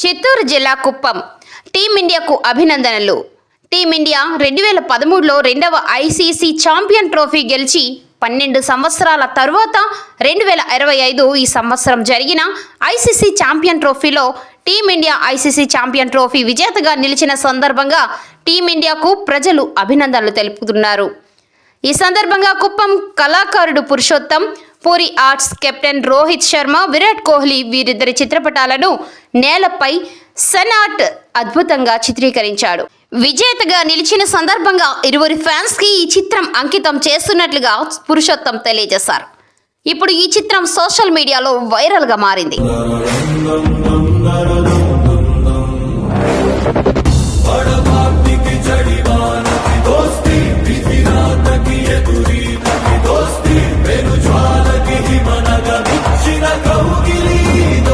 చిత్తూరు జిల్లా కుప్పం. టీమిండియాకు అభినందనలు. టీమిండియా రెండు వేల పదమూడులో రెండవ ఐసీసీ ఛాంపియన్ ట్రోఫీ గెలిచి పన్నెండు సంవత్సరాల తరువాత రెండు వేల ఇరవై ఐదు ఈ సంవత్సరం జరిగిన ఐసీసీ ఛాంపియన్ ట్రోఫీలో team India ICC champion trophy విజేతగా నిలిచిన సందర్భంగా టీమిండియాకు ప్రజలు అభినందనలు తెలుపుతున్నారు. ఈ సందర్భంగా కుప్పం కళాకారుడు పురుషోత్తం పూరి ఆర్ట్స్ కెప్టెన్ రోహిత్ శర్మ విరాట్ కోహ్లీ వీరిద్దరి చిత్రపటాలను నేలపై సెనాట్ అద్భుతంగా చిత్రీకరించాడు. విజేతగా నిలిచిన సందర్భంగా ఇరువురి ఫ్యాన్స్కి ఈ చిత్రం అంకితం చేస్తున్నట్లుగా పురుషోత్తం తెలియజేశారు. ఇప్పుడు ఈ చిత్రం సోషల్ మీడియాలో వైరల్గా మారింది.